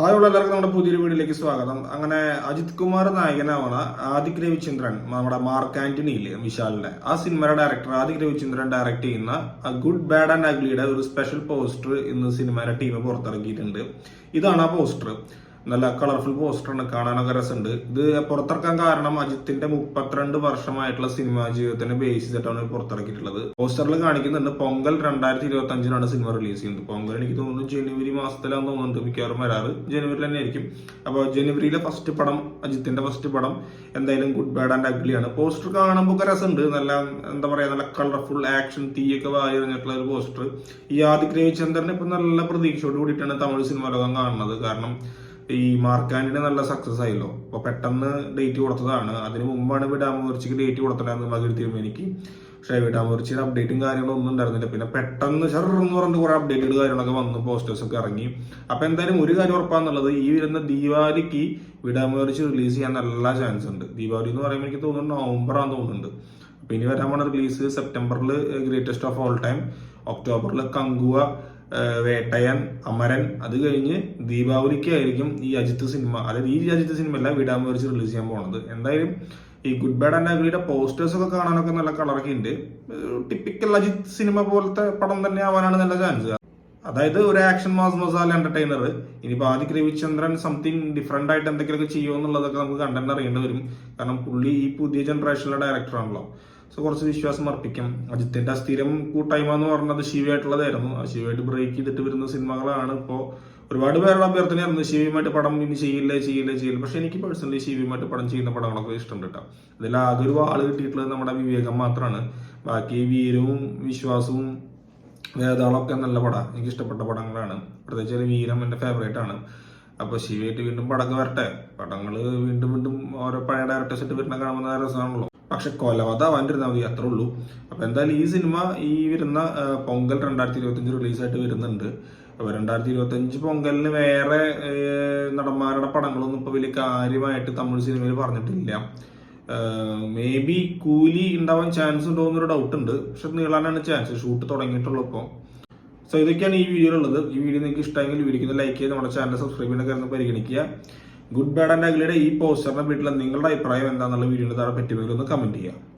Hi ഉള്ള എല്ലാവർക്കും നമ്മുടെ പുതിയൊരു വീഡിയോയിലേക്ക് സ്വാഗതം. അങ്ങനെ അജിത് കുമാർ നായകനാവണ ആദിക് രവിചന്ദ്രൻ നമ്മുടെ മാർക്ക് ആന്റണിയില്ലേ വിശാലിന്റെ ആ സിനിമയുടെ ഡയറക്ടർ ആദിക് രവിചന്ദ്രൻ ഡയറക്ട് ചെയ്യുന്ന ഗുഡ് ബാഡ് ആൻഡ് അഗ്ലിയുടെ ഒരു സ്പെഷ്യൽ പോസ്റ്റർ ഇന്ന് സിനിമയുടെ ടീം പുറത്തിറക്കിയിട്ടുണ്ട്. ഇതാണ് ആ പോസ്റ്റർ നല്ല കളർഫുൾ പോസ്റ്ററാണ് കാണാനൊക്കെ രസമുണ്ട്. ഇത് പുറത്തിറക്കാൻ കാരണം അജിത്തിന്റെ മുപ്പത്തിരണ്ട് വർഷമായിട്ടുള്ള സിനിമാ ജീവിതത്തിന് ബേസ് ചെയ്തിട്ടാണ് പുറത്തിറക്കിയിട്ടുള്ളത്. പോസ്റ്ററിൽ കാണിക്കുന്നുണ്ട് പൊങ്കൽ രണ്ടായിരത്തി ഇരുപത്തി അഞ്ചിനാണ് സിനിമ റിലീസ് ചെയ്യുന്നത്. പൊങ്കൽ എനിക്ക് തോന്നുന്നു ജനുവരി മാസത്തിലാണെന്ന് തോന്നുന്നുണ്ട് മിക്കവാറും വരാറ്. ജനുവരി തന്നെ ആയിരിക്കും. അപ്പോൾ ജനുവരിയിലെ ഫസ്റ്റ് പടം അജിത്തിന്റെ ഫസ്റ്റ് പടം എന്തായാലും ഗുഡ് ബാഡ് ആൻഡ് അഗ്ലിയാണ് പോസ്റ്റർ കാണുമ്പോൾ രസമുണ്ട് നല്ല എന്താ പറയാ നല്ല കളർഫുൾ ആക്ഷൻ തീയൊക്കെ വാരി എറിഞ്ഞിട്ടുള്ള ഒരു പോസ്റ്റർ ഈ ആദിക് രവിചന്ദ്രൻ ഇപ്പൊ നല്ല പ്രതീക്ഷയോട് കൂടിയിട്ടാണ് തമിഴ് സിനിമ ലോകം കാണുന്നത്. കാരണം ഈ മാർക്കാൻഡിന് നല്ല സക്സസ് ആയല്ലോ. അപ്പൊ പെട്ടെന്ന് ഡേറ്റ് കൊടുത്തതാണ്. അതിന് മുമ്പാണ് വിടാമൂർച്ചിക്ക് ഡേറ്റ് കൊടുത്തിട്ടുണ്ടായിരുന്നു മകിഴ് എനിക്ക്. പക്ഷേ വിടാമൂർച്ചിയുടെ അപ്ഡേറ്റും കാര്യങ്ങളും ഒന്നും ഉണ്ടായിരുന്നില്ല. പിന്നെ പെട്ടെന്ന് ചെറെന്ന് പറഞ്ഞിട്ട് കുറെ അപ്ഡേറ്റഡ് കാര്യങ്ങളൊക്കെ വന്നു പോസ്റ്റേഴ്സ് ഒക്കെ ഇറങ്ങി. അപ്പൊ എന്തായാലും ഒരു കാര്യം ഉറപ്പാന്നുള്ളത് ഈ വരുന്ന ദീപാവലിക്ക് വിടാമൂർച്ചി റിലീസ് ചെയ്യാൻ നല്ല ചാൻസ് ഉണ്ട്. ദീപാവലി എന്ന് പറയുമ്പോൾ എനിക്ക് തോന്നുന്നു നവംബർ ആണെന്ന് തോന്നുന്നുണ്ട്. അപ്പൊ ഇനി വരാൻ പോണ റിലീസ് സെപ്റ്റംബറിൽ ഗ്രേറ്റസ്റ്റ് ഓഫ് ഓൾ ടൈം ഒക്ടോബറിൽ കങ്കുവ വേട്ടയൻ അമരൻ അത് കഴിഞ്ഞ് ദീപാവലിക്കായിരിക്കും ഈ അജിത്ത് സിനിമ. അതായത് ഈ അജിത്ത് സിനിമ അല്ല വരച്ച് റിലീസ് ചെയ്യാൻ പോണത്. എന്തായാലും ഈ ഗുഡ് ബാഡ് ആൻഡ് അഗ്ലിയുടെ പോസ്റ്റേഴ്സ് ഒക്കെ കാണാനൊക്കെ നല്ല കളറൊക്കെ ഉണ്ട് ടിപ്പിക്കൽ അജിത്ത് സിനിമ പോലത്തെ പടം തന്നെ ആവാനാണ് നല്ല ചാൻസ് അതായത് ഒരു ആക്ഷൻ മാസ് മസാല എന്റർടൈനർ ഇനിയിപ്പോ ആദിക് രവിചന്ദ്രൻ സംതിങ് ഡിഫറെന്റ് ആയിട്ട് എന്തെങ്കിലുമൊക്കെ ചെയ്യുമോ എന്നുള്ളതൊക്കെ നമുക്ക് കണ്ടന്റ് അറിയേണ്ടി വരും. കാരണം പുള്ളി ഈ പുതിയ ജനറേഷനിലെ ഡയറക്ടറാണല്ലോ സോ കുറച്ച് വിശ്വാസം അർപ്പിക്കും. അജിത്തിന്റെ അസ്ഥിരം സ്ഥിരം കൂട്ടായ്മ എന്ന് പറഞ്ഞത് ശിവയായിട്ടുള്ളതായിരുന്നു. ആ ശിവയായിട്ട് ബ്രേക്ക് ചെയ്തിട്ട് വരുന്ന സിനിമകളാണ് ഇപ്പോൾ ഒരുപാട് പേരുടെ അഭ്യർത്ഥനയായിരുന്നു. ശിവയുമായിട്ട് പടം ഇനി ചെയ്യില്ലേ ചെയ്യില്ലേ ചെയ്യില്ല. പക്ഷെ എനിക്ക് പേഴ്സണലി ശിവയുമായിട്ട് പടം ചെയ്യുന്ന പടങ്ങളൊക്കെ ഇഷ്ടം കേട്ടോ. അതിൽ ആകെ ഒരു ആൾ കിട്ടിയിട്ടുള്ളത് നമ്മുടെ വിവേകം മാത്രമാണ് ബാക്കി വീരവും വിശ്വാസവും വേദാളൊക്കെ നല്ല പടം. എനിക്ക് ഇഷ്ടപ്പെട്ട പടങ്ങളാണ്. പ്രത്യേകിച്ച് വീരം എന്റെ ഫേവറേറ്റ് ആണ്. അപ്പൊ ശിവയായിട്ട് വീണ്ടും പടങ്ങൾ വരട്ടെ. പടങ്ങൾ വീണ്ടും വീണ്ടും ഓരോ പഴയ ഡയറക്ടേഴ്സ് ആയിട്ട് വരുന്ന കാണുന്ന രസമാണല്ലോ. പക്ഷെ കൊലവതാവാണ്ടിരുന്നാൽ മതി അത്രേ ഉള്ളൂ. അപ്പൊ എന്തായാലും ഈ സിനിമ ഈ വരുന്ന പൊങ്കൽ രണ്ടായിരത്തി ഇരുപത്തി അഞ്ച് റിലീസായിട്ട് വരുന്നുണ്ട്. അപ്പൊ രണ്ടായിരത്തി ഇരുപത്തി അഞ്ച് പൊങ്കലിന് വേറെ നടന്മാരുടെ പടങ്ങളൊന്നും ഇപ്പൊ വലിയ കാര്യമായിട്ട് തമിഴ് സിനിമയിൽ പറഞ്ഞിട്ടില്ല. മേ ബി കൂലി ഉണ്ടാവാൻ ചാൻസ് ഉണ്ടോ എന്നൊരു ഡൗട്ട് ഉണ്ട്. പക്ഷെ നീളാനാണ് ചാൻസ് ഷൂട്ട് തുടങ്ങിയിട്ടുള്ളൂ ഇപ്പോൾ സോ ഇതൊക്കെയാണ് ഈ വീഡിയോ ഉള്ളത് ഈ വീഡിയോ നിങ്ങൾക്ക് ഇഷ്ടമെങ്കിൽ വീഡിയോക്ക് ലൈക്ക് ചെയ്ത് നമ്മുടെ ചാനൽ സബ്സ്ക്രൈബ് ചെയ്യുന്ന കാര്യം പരിഗണിക്കുക. ഗുഡ് ബാഡ് ആൻഡ് അഗ്ലിയുടെ ഈ പോസ്റ്ററിനെ വീട്ടിൽ നിങ്ങളുടെ അഭിപ്രായം എന്താണെന്നുള്ള വീഡിയോയുടെ താഴെ പറ്റുമെങ്കിൽ ഒന്ന് കമന്റ് ചെയ്യുക.